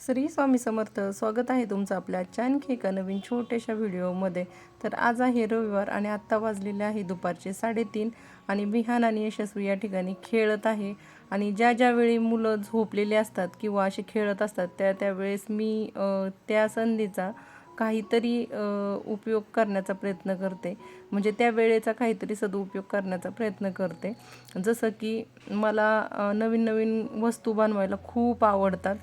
श्री स्वामी समर्थ. स्वागत आहे तुमचं आपल्या आजच्या आणखी एका नवीन छोट्याशा व्हिडिओमध्ये. तर आज आहे रविवार आणि आत्ता वाजलेले आहे दुपारचे साडेतीन आणि विहान आणि यशस्वी या ठिकाणी खेळत आहे. आणि ज्या ज्यावेळी मुलं झोपलेली असतात किंवा असे खेळत असतात त्या त्यावेळेस मी त्या संधीचा काहीतरी उपयोग करण्याचा प्रयत्न करते. म्हणजे त्या वेळेचा काहीतरी सदुपयोग करण्याचा प्रयत्न करते. जसं की मला नवीन नवीन वस्तू बनवायला खूप आवडतात.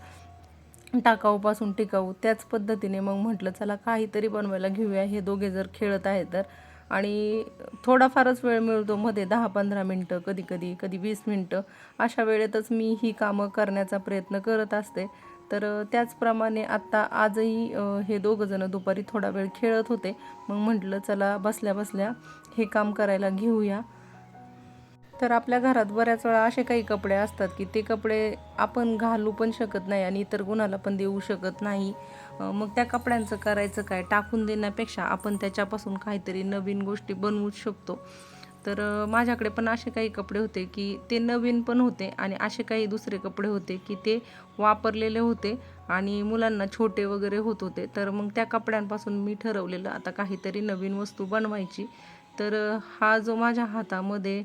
टाकाऊपासून टिकाऊ त्याच पद्धतीने मग म्हटलं चला काहीतरी बनवायला घेऊया हे दोघे जर खेळत आहे तर. आणि थोडाफारच वेळ मिळतो मध्ये दहा पंधरा मिनटं कधी कधी कधी वीस मिनटं. अशा वेळेतच मी ही कामं करण्याचा प्रयत्न करत असते. तर त्याचप्रमाणे आत्ता आजही हे दोघंजणं दुपारी थोडा वेळ खेळत होते. मग म्हटलं चला बसल्या बसल्या हे काम करायला घेऊया. तर आपल्या घरात बऱ्याच वेळा असे काही कपडे असतात की ते कपडे आपण घालू पण शकत नाही आणि इतर कुणाला पण देऊ शकत नाही. मग त्या कपड्यांचं करायचं काय? टाकून देण्यापेक्षा आपण त्याच्यापासून काहीतरी नवीन गोष्टी बनवू शकतो. तर माझ्याकडे पण असे काही कपडे होते की ते नवीन पण होते आणि असे काही दुसरे कपडे होते की ते वापरलेले होते आणि मुलांना छोटे वगैरे होत होते. तर मग त्या कपड्यांपासून मी ठरवलेलं आता काहीतरी नवीन वस्तू बनवायची. तर हा जो माझ्या हातामध्ये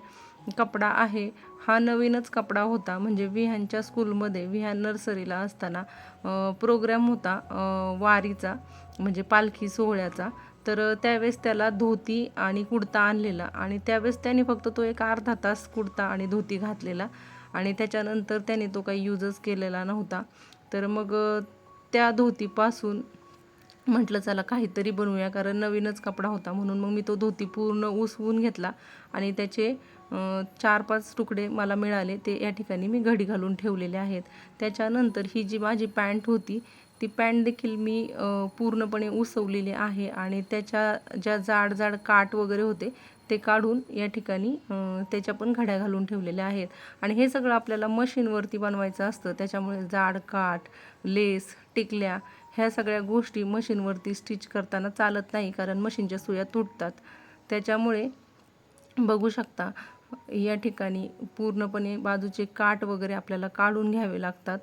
कपडा आहे. हा नवीनच कपडा होता. म्हणजे विहानच्या स्कूलमध्ये विहान नर्सरीला असताना प्रोग्राम होता वारीचा म्हणजे पालखी सोहळ्याचा. तर त्यावेळेस त्याला धोती आणि कुडता आणलेला आणि त्यावेळेस त्याने फक्त तो एक अर्धा तास कुडता आणि धोती घातलेला आणि त्याच्यानंतर त्याने तो काही यूजच केलेला नव्हता. तर मग त्या धोतीपासून म्हटलं चला काहीतरी बनवूया कारण नवीनच कपडा होता म्हणून मग मी तो धोती पूर्ण उसवून घेतला आणि त्याचे चार पाच तुकडे मला मिळाले. ते या ठिकाणी मी घडी घालून ठेवलेले आहेत. त्याच्यानंतर ही जी माझी पॅन्ट होती ती पॅन्ट देखील मी पूर्णपणे उसवलेली आहे आणि त्याच्या ज्या जाड जाड काठ वगैरे होते ते काढून या ठिकाणी त्याच्या पण घड्या घालून ठेवलेल्या आहेत. आणि हे सगळं आपल्याला मशीनवरती बनवायचं असतं. त्याच्यामुळे जाड काठ लेस टिकल्या ह्या सगळ्या गोष्टी मशीनवरती स्टिच करताना चालत नाही कारण मशीनच्या सुया तुटतात. त्याच्यामुळे बघू शकता. या ठिकाणी पूर्णपणे बाजूचे काट वगैरे आपल्याला काढून घ्यावे लागतात.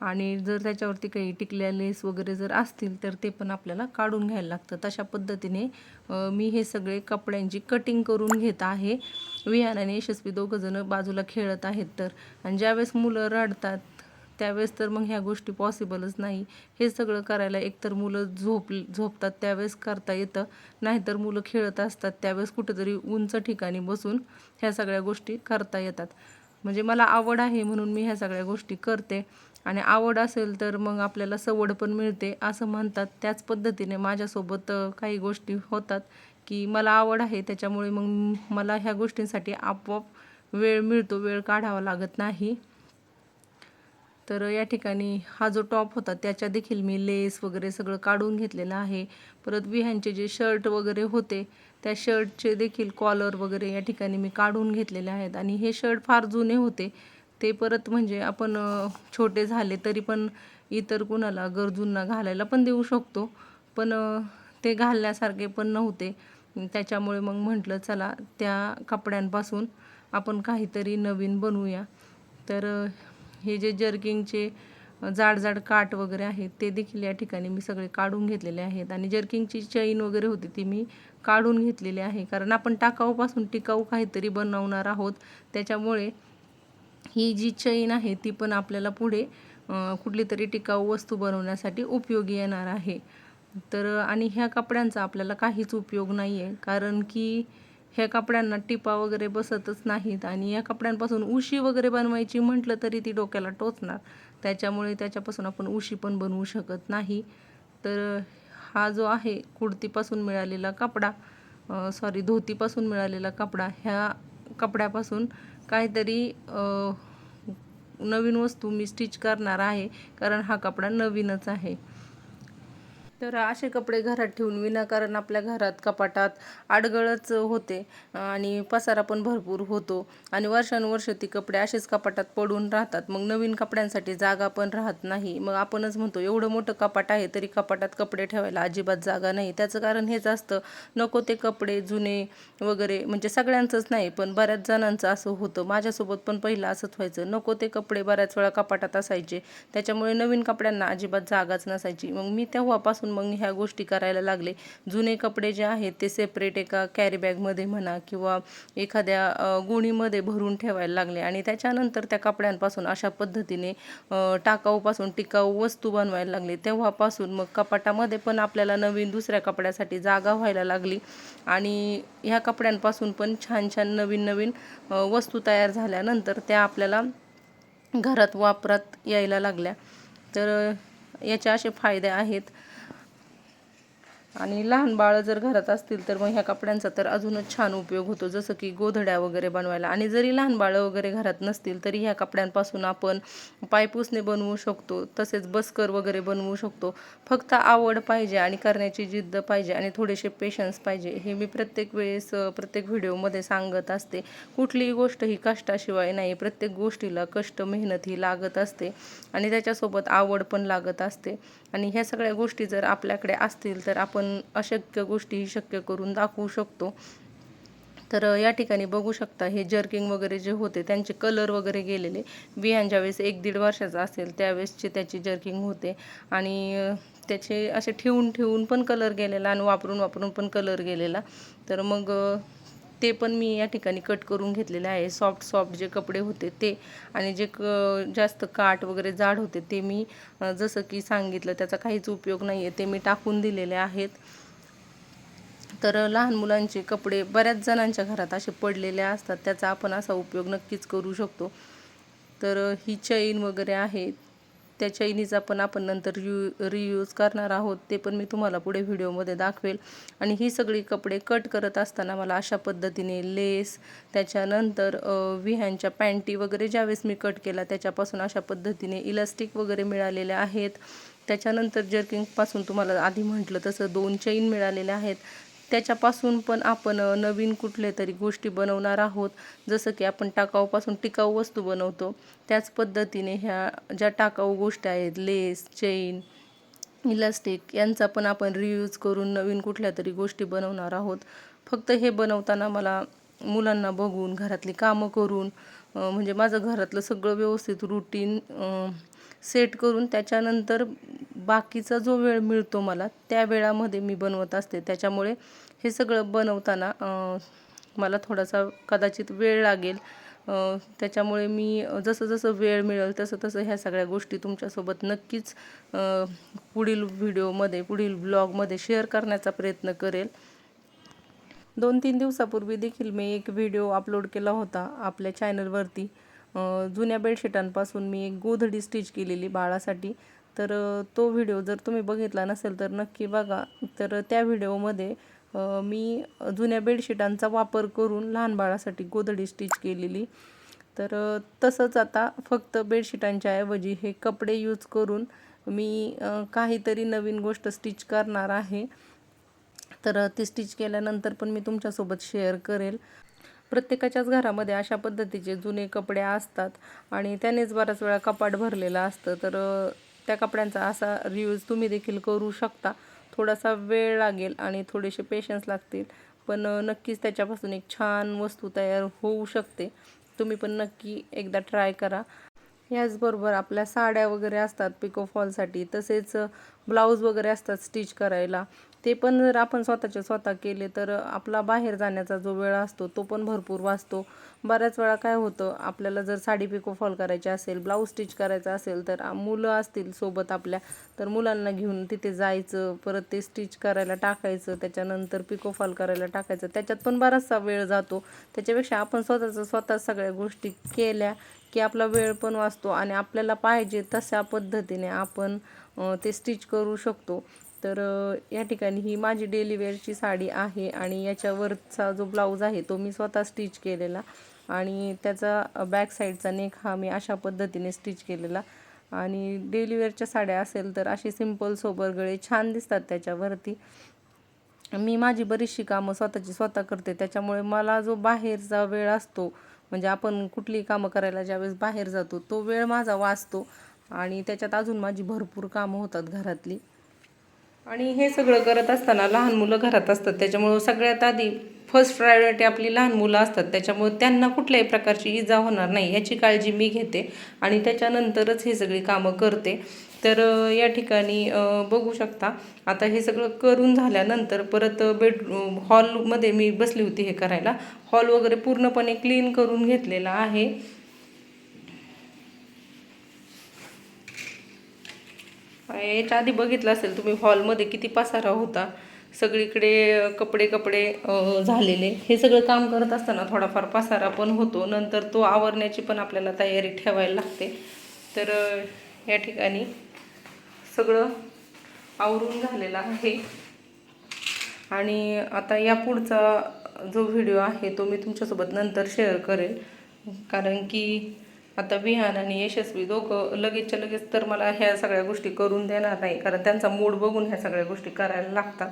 आणि जर त्याच्यावरती काही टिकल्या लेस वगैरे जर असतील तर ते पण आपल्याला काढून घ्यायला लागतं तशा पद्धतीने मी हे सगळे कपड्यांची कटिंग करून घेत आहे. विहान आणि यशस्वी दोघंजणं बाजूला खेळत आहेत तर. आणि ज्यावेळेस मुलं रडतात त्यावेळेस तर मग ह्या गोष्टी पॉसिबलच नाही. हे सगळं करायला एकतर मुलं झोप झोपतात त्यावेळेस करता येतं. नाहीतर मुलं खेळत असतात त्यावेळेस कुठेतरी उंच ठिकाणी बसून ह्या सगळ्या गोष्टी करता येतात. म्हणजे मला आवड आहे म्हणून मी ह्या सगळ्या गोष्टी करते. आणि आवड असेल तर मग आपल्याला सवड पण मिळते असं म्हणतात. त्याच पद्धतीने माझ्यासोबत काही गोष्टी होतात की मला आवड आहे त्याच्यामुळे मग मला ह्या गोष्टींसाठी आपोआप वेळ मिळतो वेळ काढावा लागत नाही. तर या ठिकाणी हा जो टॉप होता त्याच्या देखील मी लेस वगैरे सगळं काढून घेतलेलं आहे. परत विह्यांचे जे शर्ट वगैरे होते त्या शर्टचे देखील कॉलर वगैरे या ठिकाणी मी काढून घेतलेले आहेत. आणि हे शर्ट फार जुने होते. ते परत म्हणजे आपण छोटे झाले तरी पण इतर कुणाला गरजूंना घालायला पण देऊ शकतो. पण ते घालण्यासारखे पण नव्हते. त्याच्यामुळे मग म्हटलं चला त्या कपड्यांपासून आपण काहीतरी नवीन बनवूया. तर हे जे जर्किंगचे जाड जाड काट वगैरे आहेत ते देखील या ठिकाणी मी सगळे काढून घेतलेले आहेत. आणि जर्किंगची चैन वगैरे होती ती मी काढून घेतलेली आहे. कारण आपण टाकाऊपासून टिकाऊ काहीतरी बनवणार आहोत. त्याच्यामुळे ही जी चैन आहे ती पण आपल्याला पुढे कुठली तरी टिकाऊ वस्तू बनवण्यासाठी उपयोगी येणार आहे. तर आणि ह्या कपड्यांचा आपल्याला काहीच उपयोग नाही आहे कारण की ह्या कपड्यांना टिपा वगैरे बसतच नाहीत आणि या कपड्यांपासून उशी वगैरे बनवायची म्हटलं तरी ती डोक्याला टोचणार. त्याच्यामुळे त्याच्यापासून आपण उशी पण बनवू शकत नाही. तर हा जो आहे कुडतीपासून मिळालेला कपडा सॉरी धोतीपासून मिळालेला कपडा ह्या कपड्यापासून काहीतरी नवीन वस्तू मी स्टिच करणार आहे. कारण हा कपडा नवीनच आहे. तर असे कपडे घरात ठेवून विनाकारण आपल्या घरात कपाटात आडगळच होते. आणि पसारा पण भरपूर होतो. आणि वर्षानुवर्ष ती कपडे असेच कपाटात पडून राहतात. मग नवीन कपड्यांसाठी जागा पण राहत नाही. मग आपणच म्हणतो एवढं मोठं कपाट आहे तरी कपाटात कपडे ठेवायला अजिबात जागा नाही. त्याचं कारण हेच असतं. नको ते कपडे जुने वगैरे म्हणजे सगळ्यांचंच नाही पण बऱ्याच जणांचं असं होतं. माझ्यासोबत पण पहिलं असंच व्हायचं. नको ते कपडे बऱ्याच वेळा कपाटात असायचे. त्याच्यामुळे नवीन कपड्यांना अजिबात जागाच नसायची. मग मी तेव्हापासून मग ह्या गोष्टी करायला लागले. जुने कपडे जे आहेत ते सेपरेट एका कॅरीबॅगमध्ये म्हणा किंवा एखाद्या गुणीमध्ये गोणीमध्ये भरून ठेवायला लागले. आणि त्याच्यानंतर त्या कपड्यांपासून अशा पद्धतीने टाकाऊपासून टिकाऊ वस्तू बनवायला लागले. तेव्हापासून मग कपाटामध्ये पण आपल्याला नवीन दुसऱ्या कपड्यासाठी जागा व्हायला लागली. आणि ह्या कपड्यांपासून पण छान छान नवीन नवीन वस्तू तयार झाल्यानंतर त्या आपल्याला घरात वापरात यायला लागल्या. तर याचे असे फायदे आहेत. आणि लहान बाळं जर घरात असतील तर मग ह्या कपड्यांचा तर अजूनच छान उपयोग होतो जसं की गोधड्या वगैरे बनवायला. आणि जरी लहान बाळं वगैरे घरात नसतील तरी ह्या कपड्यांपासून आपण पायपुसणे बनवू शकतो तसेच बस्कर वगैरे बनवू शकतो. फक्त आवड पाहिजे आणि करण्याची जिद्द पाहिजे आणि थोडेसे पेशन्स पाहिजे. हे मी प्रत्येक वेळेस प्रत्येक व्हिडिओमध्ये सांगत असते. कुठलीही गोष्ट ही कष्टाशिवाय नाही प्रत्येक गोष्टीला कष्ट मेहनत ही लागत असते. आणि त्याच्यासोबत आवड पण लागत असते. आणि ह्या सगळ्या गोष्टी जर आपल्याकडे असतील तर आपण आपण अशक्य गोष्टीही शक्य करून दाखवू शकतो. तर या ठिकाणी बघू शकता हे जर्किंग वगैरे जे होते त्यांचे कलर वगैरे गेलेले. विहान ज्यावेळेस एक दीड वर्षाचा असेल त्यावेळेसचे त्याची जर्किंग होते. आणि त्याचे असे ठेवून ठेवून पण कलर गेलेला आणि वापरून वापरून पण कलर गेलेला. तर मग ते पण मी या ठिकाणी कट करून घेतलेले आहे. सॉफ्ट सॉफ्ट जे कपडे होते ते आणि जे क जास्त काट वगैरे जाड होते ते मी जसं की सांगितलं त्याचा काहीच उपयोग नाही आहे ते मी टाकून दिलेले आहेत. तर लहान मुलांचे कपडे बऱ्याच जणांच्या घरात असे पडलेले असतात. त्याचा आपण असा उपयोग नक्कीच करू शकतो. तर ही चैन वगैरे आहे. त्या चैनीचा पण आपण नंतर यू रियूज करणार आहोत ते पण मी तुम्हाला पुढे व्हिडिओमध्ये दाखवेल. आणि ही सगळी कपडे कट करत असताना मला अशा पद्धतीने लेस त्याच्यानंतर विह्यांच्या पॅन्टी वगैरे ज्यावेळेस मी कट केला त्याच्यापासून अशा पद्धतीने इलास्टिक वगैरे मिळालेले आहेत. त्याच्यानंतर जर्किंगपासून तुम्हाला आधी म्हटलं तसं दोन चैन मिळालेल्या आहेत. त्याच्यापासून पण आपण नवीन कुठल्या तरी गोष्टी बनवणार आहोत. जसं की आपण टाकाऊपासून टिकाऊ वस्तू बनवतो. त्याच पद्धतीने ह्या ज्या टाकाऊ गोष्टी आहेत लेस चेन इलास्टिक यांचा पण आपण रियूज करून नवीन कुठल्या तरी गोष्टी बनवणार आहोत. फक्त हे बनवताना मला मुलांना बघून घरातली कामं करून म्हणजे माझं घरातलं सगळं व्यवस्थित रुटीन सेट करून त्याच्यानंतर बाकीचा जो वेळ मिळतो मला त्या वेळामध्ये मी बनवत असते. त्याच्यामुळे हे सगळं बनवताना मला थोडासा कदाचित वेळ लागेल. त्याच्यामुळे मी जसं जसं वेळ मिळेल तसं तसं ह्या सगळ्या गोष्टी तुमच्यासोबत नक्कीच पुढील व्हिडिओमध्ये पुढील ब्लॉगमध्ये शेअर करण्याचा प्रयत्न करेल. दोन तीन दिवसापूर्वी देखील मी एक व्हिडिओ अपलोड केला होता आपल्या चॅनलवरती. जुन्या बेडशीटांपासून मी एक गोधडी स्टिच केलेली बाळासाठी. तर तो व्हिडिओ जर तुम्ही बघितला नसेल तर नक्की बघा. तर त्या व्हिडिओमध्ये मी जुन्या बेडशीटांचा वापर करून लहान बाळासाठी गोधडी स्टिच केलेली. तर तसंच आता फक्त बेडशीटांच्या ऐवजी हे कपडे यूज करून मी काहीतरी नवीन गोष्ट स्टिच करणार आहे. तर ते स्टिच केल्यानंतर पण मी तुमच्यासोबत शेअर करेल. प्रत्येकाच्याच घरामध्ये अशा पद्धतीचे जुने कपडे असतात आणि त्यानेच बराच वेळा कपाट भरलेलं असतं. तर त्या कपड्यांचा असा रियूज तुम्ही देखील करू शकता. थोडासा वेळ लागेल आणि थोडेसे पेशन्स लागतील. पण नक्कीच त्याच्यापासून एक छान वस्तू तयार होऊ शकते. तुम्ही पण नक्की एकदा ट्राय करा. याचबरोबर आपल्या साड्या वगैरे असतात पिको फॉलसाठी तसेच ब्लाऊज वगैरे असतात स्टिच करायला. ते पण जर आपण स्वतःचे स्वतः केले तर आपला बाहेर जाण्याचा जो वेळ असतो तो पण भरपूर वाचतो. बऱ्याच वेळा काय होतं आपल्याला जर साडी पिको फॉल करायची असेल ब्लाऊज स्टिच करायचा असेल तर मुलं असतील सोबत आपल्या तर मुलांना घेऊन तिथे जायचं परत ते स्टिच करायला टाकायचं त्याच्यानंतर पिको फॉल करायला टाकायचं. त्याच्यात पण बराचसा वेळ जातो. त्याच्यापेक्षा आपण स्वतःचं स्वतः सगळ्या गोष्टी केल्या की आपला वेळ पण वाचतो आणि आपल्याला पाहिजे तशा पद्धतीने आपण ते स्टिच करू शकतो. तर या ठिकाणी ही माझी डेली वेअरची साडी आहे आणि याच्यावरचा जो ब्लाऊज आहे तो मी स्वतः स्टिच केलेला आणि त्याचा बॅक साईडचा नेक हा मी अशा पद्धतीने स्टिच केलेला आणि डेली वेअरच्या साड्या असेल तर अशी सिंपल सोबर गळे छान दिसतात त्याच्यावरती. मी माझी बरीचशी कामं स्वतःची स्वतः करते त्याच्यामुळे मला जो बाहेरचा वेळ असतो म्हणजे आपण कुठलीही कामं करायला ज्यावेळेस बाहेर जातो तो वेळ माझा वाचतो आणि त्याच्यात अजून माझी भरपूर कामं होतात घरातली. आणि हे सगळं करत असताना लहान मुलं घरात असतात. त्याच्यामुळं सगळ्यात आधी फर्स्ट प्रायोरिटी आपली लहान मुलं असतात. त्याच्यामुळे त्यांना कुठल्याही प्रकारची इजा होणार नाही याची काळजी मी घेते आणि त्याच्यानंतरच हे सगळी कामं करते. तर या ठिकाणी बघू शकता आता हे सगळं करून झाल्यानंतर परत बेड हॉलमध्ये मी बसली होती हे करायला. हॉल वगैरे पूर्णपणे क्लीन करून घेतलेला आहे. याच्या आधी बघितलं असेल तुम्ही हॉलमध्ये किती पसारा होता. सगळीकडे कपडे कपडे झालेले. हे सगळं काम करत असताना थोडाफार पसारा पण होतो. नंतर तो आवरण्याची पण आपल्याला तयारी ठेवायला लागते. तर या ठिकाणी सगळं आवरून झालेलं आहे. आणि आता या पुढचा जो व्हिडिओ आहे तो मी तुमच्यासोबत नंतर शेअर करेल. कारण की आता विहान आणि यशस्वी दोघं लगेचच्या लगेच तर मला ह्या सगळ्या गोष्टी करून देणार नाही. कारण त्यांचा मूड बघून ह्या सगळ्या गोष्टी करायला लागतात.